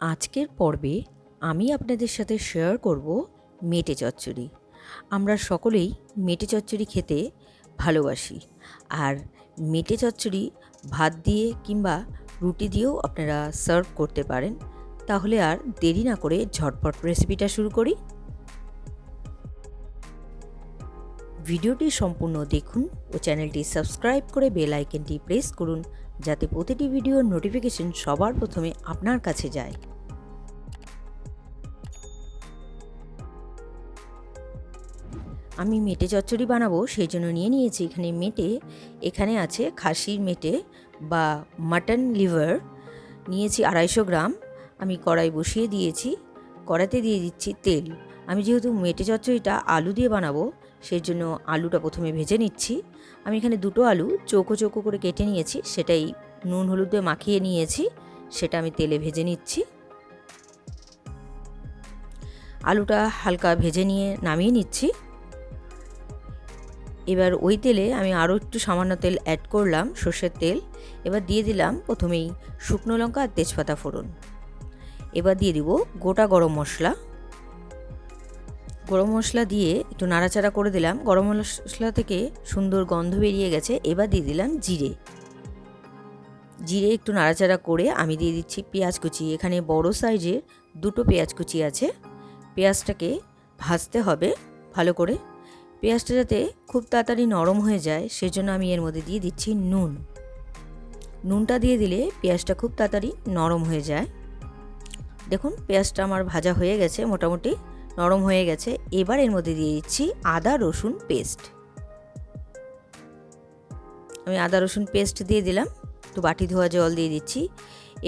আজকের পর্বে আমি আপনাদের সাথে শেয়ার করব মেটে চচ্চড়ি। আমরা সকলেই মেটে চচ্চড়ি খেতে ভালোবাসি আর মেটে চচ্চড়ি ভাত দিয়ে কিংবা রুটি দিয়েও আপনারা সার্ভ করতে পারেন। তাহলে আর দেরি না করে ঝটপট রেসিপিটা শুরু করি। ভিডিওটি সম্পূর্ণ দেখুন ও চ্যানেলটি সাবস্ক্রাইব করে বেল আইকনটি প্রেস করুন যাতে প্রতিটি ভিডিওর নোটিফিকেশন সবার প্রথমে আপনার কাছে যায়। আমি মেটে চচ্চড়ি বানাবো, সেই জন্য নিয়ে নিয়েছি। এখানে মেটে, এখানে আছে খাসির মেটে বা মাটন লিভার। নিয়েছি আড়াইশো গ্রাম। আমি কড়াই বসিয়ে দিয়েছি। কড়াইতে দিয়ে দিচ্ছি তেল। আমি যেহেতু মেটে চচ্চড়িটা আলু দিয়ে বানাবো, সেই জন্য আলুটা প্রথমে ভেজে নিচ্ছি। আমি এখানে দুটো আলু চৌকো চৌকো করে কেটে নিয়েছি। সেটাই নুন হলুদ দিয়ে মাখিয়ে নিয়েছি। সেটা আমি তেলে ভেজে নিচ্ছি। আলুটা হালকা ভেজে নিয়ে নামিয়ে নিচ্ছি। এবার ওই তেলে আমি আরও একটু সামান্য তেল অ্যাড করলাম, সর্ষের তেল। এবার দিয়ে দিলাম প্রথমেই শুকনো লঙ্কা আর তেজপাতা ফোড়ন। এবার দিয়ে দিব গোটা গরম মশলা। গরম মশলা দিয়ে একটু নাড়াচাড়া করে দিলাম। গরম মশলা থেকে সুন্দর গন্ধ বেরিয়ে গেছে। এবার দিয়ে দিলাম জিরে। জিরে একটু নাড়াচাড়া করে আমি দিয়ে দিচ্ছি পেঁয়াজ কুচি। এখানে বড় সাইজের দুটো পেঁয়াজ কুচি আছে। পেঁয়াজটাকে ভাজতে হবে ভালো করে। পেঁয়াজটা যাতে খুব তাড়াতাড়ি নরম হয়ে যায়, সেজন্য আমি এর মধ্যে দিয়ে দিচ্ছি নুন। নুনটা দিয়ে দিলে পেঁয়াজটা খুব তাড়াতাড়ি নরম হয়ে যায়। দেখুন, পেঁয়াজটা আমার ভাজা হয়ে গেছে, মোটামুটি নরম হয়ে গেছে। এবার এর মধ্যে দিয়ে দিচ্ছি আদা রসুন পেস্ট। আমি আদা রসুন পেস্ট দিয়ে দিলাম। একটু বাটি ধোয়া জল দিয়ে দিচ্ছি।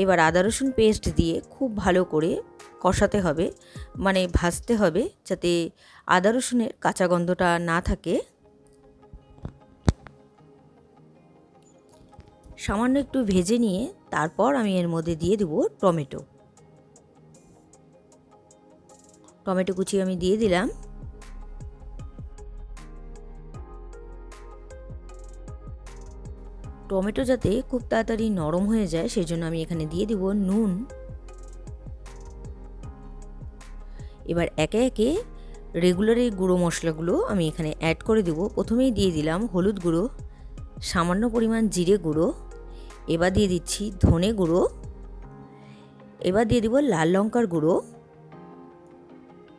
এবার আদা রসুন পেস্ট দিয়ে খুব ভালো করে কষাতে হবে মানে ভাজতে হবে যাতে আদা রসুনের কাঁচা গন্ধটা না থাকে। সামান্য একটু ভেজে নিয়ে তারপর আমি এর মধ্যে দিয়ে দেবো টমেটো। টমেটো কুচি আমি দিয়ে দিলাম। টমেটো যাতে খুব তাড়াতাড়ি নরম হয়ে যায়, সেই জন্য আমি এখানে দিয়ে দিব নুন। এবার একে একে রেগুলার এই গুঁড়ো মশলাগুলো আমি এখানে অ্যাড করে দেব। প্রথমেই দিয়ে দিলাম হলুদ গুঁড়ো, সামান্য পরিমাণ জিরে গুঁড়ো, এবার দিয়ে দিচ্ছি ধনে গুঁড়ো, এবার দিয়ে দিব লাল লঙ্কার গুঁড়ো,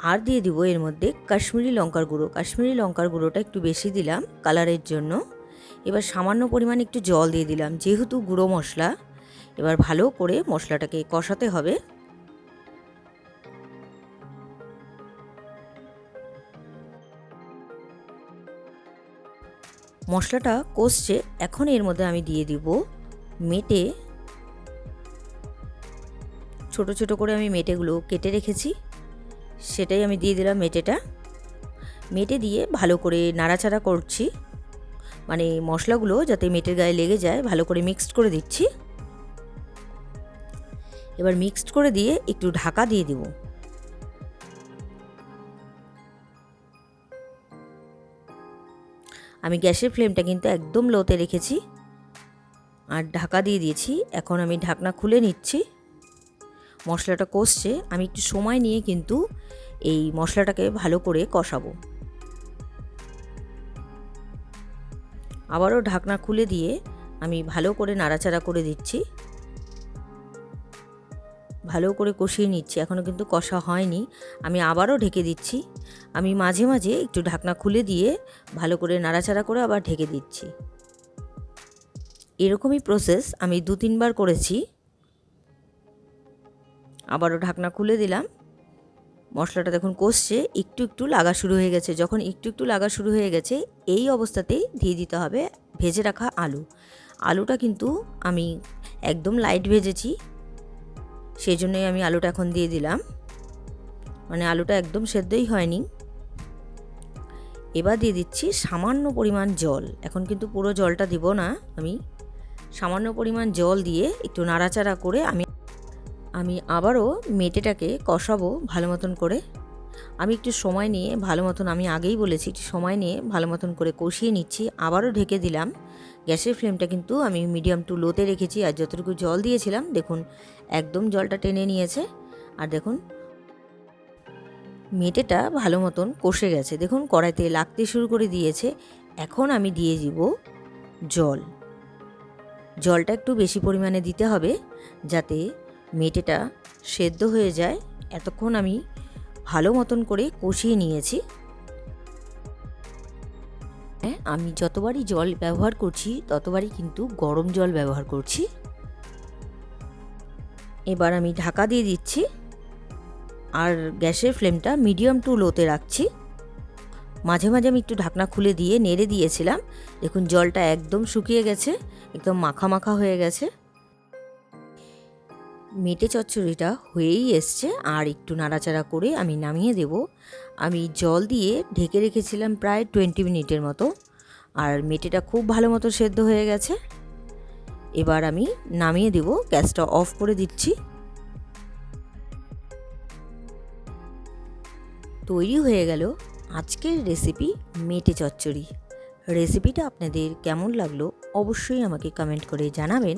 আর দিয়ে দিব এর মধ্যে কাশ্মীরি লঙ্কার গুঁড়ো। কাশ্মীরি লঙ্কার গুঁড়োটা একটু বেশি দিলাম কালারের জন্য। এবার সামান্য পরিমাণ একটু জল দিয়ে দিলাম, যেহেতু গুঁড়ো মশলা, এবার ভালো করে মশলাটাকে কষাতে হবে। মশলাটা কষছে, এখন এর মধ্যে আমি দিয়ে দিব মেটে। ছোট ছোট করে আমি মেটেগুলো কেটে রেখেছি। সেটাই আমি দিয়ে দিলাম মেটেটা। মেটে দিয়ে ভালো করে নাড়াচাড়া করছি। মানে মশলাগুলো যাতে মেটের গায়ে লেগে যায়, ভালো করে মিক্সড করে দিচ্ছি। এবার মিক্সড করে দিয়ে একটু ঢাকা দিয়ে দিব। আমি গ্যাসের ফ্লেমটা কিন্তু একদম লোতে রেখেছি। আর ঢাকা দিয়ে দিয়েছি। এখন আমি ঢাকনা খুলে নিচ্ছি। মশলাটা কষছে। আমি একটু সময় নিয়ে কিন্তু এই মশলাটাকে ভালো করে কষাবো। আবারও ঢাকনা খুলে দিয়ে আমি ভালো করে নাড়াচাড়া করে দিচ্ছি। ভালো করে কষিয়ে নিচ্ছি। এখনও কিন্তু কষা হয়নি। আমি আবারও ঢেকে দিচ্ছি। আমি মাঝে মাঝে একটু ঢাকনা খুলে দিয়ে ভালো করে নাড়াচাড়া করে আবার ঢেকে দিচ্ছি। এরকমই প্রসেস আমি দু তিনবার করেছি। আবারও ঢাকনা খুলে দিলাম। মশলাটা দেখুন কষছে। একটু একটু লাগা শুরু হয়ে গেছে। যখন একটু একটু লাগা শুরু হয়ে গেছে, এই অবস্থাতেই দিয়ে দিতে হবে ভেজে রাখা আলু। আলুটা কিন্তু আমি একদম লাইট ভেজেছি। সেই জন্যই আমি আলুটা এখন দিয়ে দিলাম। মানে আলুটা একদম সেদ্ধই হয়নি। এবার দিয়ে দিচ্ছি সামান্য পরিমাণ জল। এখন কিন্তু পুরো জলটা দিব না আমি। সামান্য পরিমাণ জল দিয়ে একটু নাড়াচাড়া করে আমি আমি আবারও মেটেটাকে কষাবো ভালো মতন করে। আমি একটু সময় নিয়ে, ভালো মতন আমি আগেই বলেছি, একটু সময় নিয়ে ভালো মতন করে কষিয়ে নিচ্ছি। আবারও ঢেকে দিলাম। গ্যাসের ফ্লেমটা কিন্তু আমি মিডিয়াম টু লোতে রেখেছি আর যতটুকু জল দিয়েছিলাম, দেখুন একদম জলটা টেনে নিয়েছে। আর দেখুন, মেটেটা ভালো মতন কষে গেছে। দেখুন, কড়াইতে লাগতে শুরু করে দিয়েছে। এখন আমি দিয়ে দিব জল। জলটা একটু বেশি পরিমাণে দিতে হবে যাতে মেটেটা সেদ্ধ হয়ে যায়। এতক্ষণ আমি ভালো মতন করে কষিয়ে নিয়েছি। হ্যাঁ আমি যতবারই জল ব্যবহার করছি, ততবারই কিন্তু গরম জল ব্যবহার করছি। এবার আমি ঢাকা দিয়ে দিচ্ছি। আর গ্যাসের ফ্লেমটা মিডিয়াম টু লোতে রাখছি। মাঝে মাঝে আমি একটু ঢাকনা খুলে দিয়ে নেড়ে দিয়েছিলাম। দেখুন, জলটা একদম শুকিয়ে গেছে, একদম মাখা মাখা হয়ে গেছে। মেটে চচ্চড়িটা হয়েই এসছে, আর একটু নাড়াচাড়া করে আমি নামিয়ে দেব। আমি জল দিয়ে ঢেকে রেখেছিলাম প্রায় টোয়েন্টি মিনিটের মতো, আর মেটেটা খুব ভালো মতো সেদ্ধ হয়ে গেছে। এবার আমি নামিয়ে দেব, গ্যাসটা অফ করে দিচ্ছি। তৈরি হয়ে গেল আজকের রেসিপি মেটে চচ্চড়ি। রেসিপিটা আপনাদের কেমন লাগল অবশ্যই আমাকে কমেন্ট করে জানাবেন